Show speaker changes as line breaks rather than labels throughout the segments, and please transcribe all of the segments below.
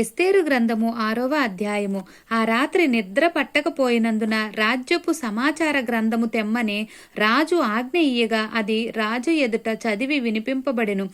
ఎస్తేరు గ్రంథము ఆరవ అధ్యాయము ఆ రాత్రి నిద్ర పట్టకపోయినందున రాజ్యపు సమాచార గ్రంథము తెమ్మని రాజు ఆజ్ఞ ఇయ్యగా అది రాజు ఎదుట చదివి వినిపింపబడెను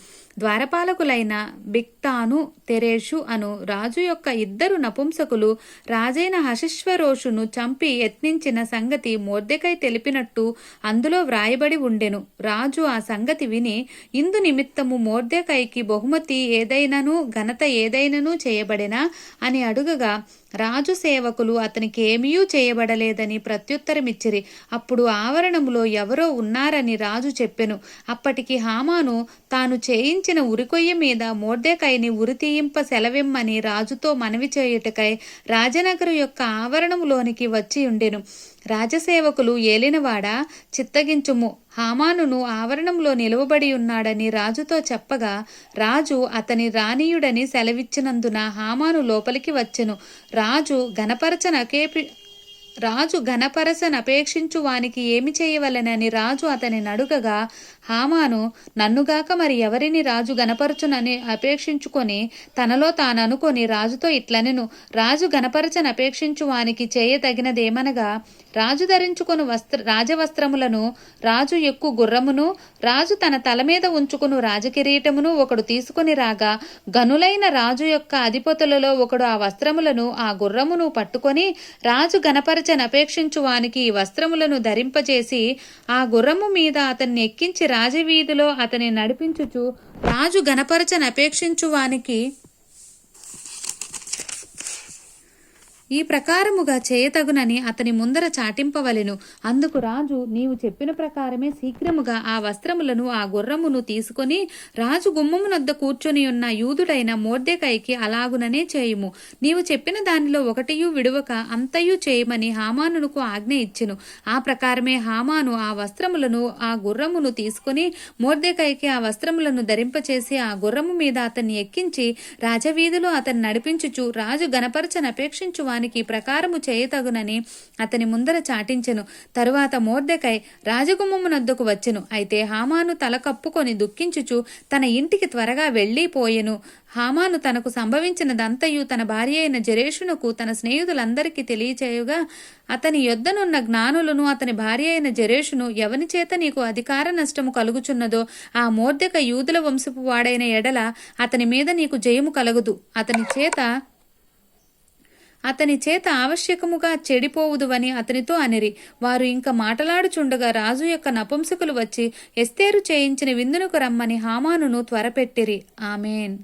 ద్వారపాలకులైన బిక్తాను తెరేషు అను రాజు యొక్క ఇద్దరు నపుంసకులు రాజైన హశిశ్వరోషును చంపి యత్నించిన సంగతి మోర్దెకై తెలిపినట్టు అందులో వ్రాయబడి ఉండెను రాజు ఆ సంగతి విని ఇందు నిమిత్తము మోర్దెకైకి బహుమతి ఏదైనను ఘనత ఏదైనను చేయ చేయబడెనా అని అడుగగా రాజు సేవకులు అతనికి ఏమీ చేయబడలేదని ప్రత్యుత్తరమిచ్చిరి అప్పుడు ఆవరణములో ఎవరో ఉన్నారని రాజు చెప్పెను అప్పటికి హామాను తాను చేయించిన ఉరికొయ్య మీద మోర్దెకైని ఉరితీయింప సెలవిమ్మని రాజుతో మనవి చేయుటకై రాజనగరు యొక్క ఆవరణములోనికి వచ్చి ఉండెను రాజసేవకులు ఏలినవాడ చిత్తగించుము హామానును ఆవరణంలో నిలువబడి ఉన్నాడని రాజుతో చెప్పగా రాజు అతని రానీయుడని సెలవిచ్చినందున హామాను లోపలికి వచ్చెను రాజు కేపి రాజు అపేక్షించు వానికి ఏమి చేయవలెనని రాజు అతని నడుగగా హామాను నన్నుగాక మరి ఎవరిని రాజు గనపరచునని అపేక్షించుకొని తనలో తాను అనుకొని రాజుతో ఇట్లనెను రాజు గనపరచని అపేక్షించు వానికి చేయదగినదేమనగా రాజు ధరించుకుని వస్త్ర రాజవస్త్రములను రాజు ఎక్కు గుర్రమును రాజు తన తల మీద ఉంచుకును రాజకిరీటమును ఒకడు తీసుకుని రాగా గనులైన రాజు యొక్క అధిపతులలో ఒకడు ఆ వస్త్రములను ఆ గుర్రమును పట్టుకొని రాజు గణపరచ అపేక్షించువానికి వస్త్రములను ధరింపజేసి ఆ గుర్రము మీద అతన్ని ఎక్కించి రాజవీధిలో అతని నడిపించుచు రాజు గణపరచనపేక్షించువానికి ఈ ప్రకారముగా చేయతగునని అతని ముందర చాటింపవలెను అందుకు రాజు నీవు చెప్పిన ప్రకారమే శీఘ్రముగా ఆ వస్త్రములను ఆ గుర్రమును తీసుకొని రాజు గుమ్మమునొద్ద కూర్చొని ఉన్న యూదుడైన మోర్దెకైకి అలాగుననే చేయుము నీవు చెప్పిన దానిలో ఒకటియు విడువక అంతయు చేయమని హామానునకు ఆజ్ఞ ఇచ్చెను ఆ ప్రకారమే హామాను ఆ వస్త్రములను ఆ గుర్రమును తీసుకొని మోర్దెకైకి ఆ వస్త్రములను ధరింపచేసి ఆ గుర్రము మీద అతన్ని ఎక్కించి రాజవీధిలో అతన్ని నడిపించుచు రాజు గణపరచనపేక్షించువాని వానికి ప్రకారము చేయతగునని అతని ముందర చాటించెను తరువాత మోర్దెకై రాజగుమ్మమునొద్దకు వచ్చెను అయితే హామాను తల కప్పుకొని దుఃఖించుచు తన ఇంటికి త్వరగా వెళ్ళిపోయెను హామాను తనకు సంభవించినదంతయు తన భార్య అయిన జరేషునకు తన స్నేహితులందరికీ తెలియచేయుగా అతని యొద్దనున్న జ్ఞానులను అతని భార్య అయిన జరేషును ఎవని చేత నీకు అధికార నష్టము కలుగుచున్నదో ఆ మోర్దెక యూదుల వంశపు వాడైన ఎడల అతని మీద నీకు జయము కలగదు అతని చేత అతని చేత ఆవశ్యకముగా చెడిపోవుదువని అతనితో అనిరి వారు ఇంకా మాటలాడుచుండగా రాజు యొక్క నపుంసకులు వచ్చి ఎస్తేరు చేయించిన విందునకు రమ్మని హామానును త్వరపెట్టిరి ఆమెన్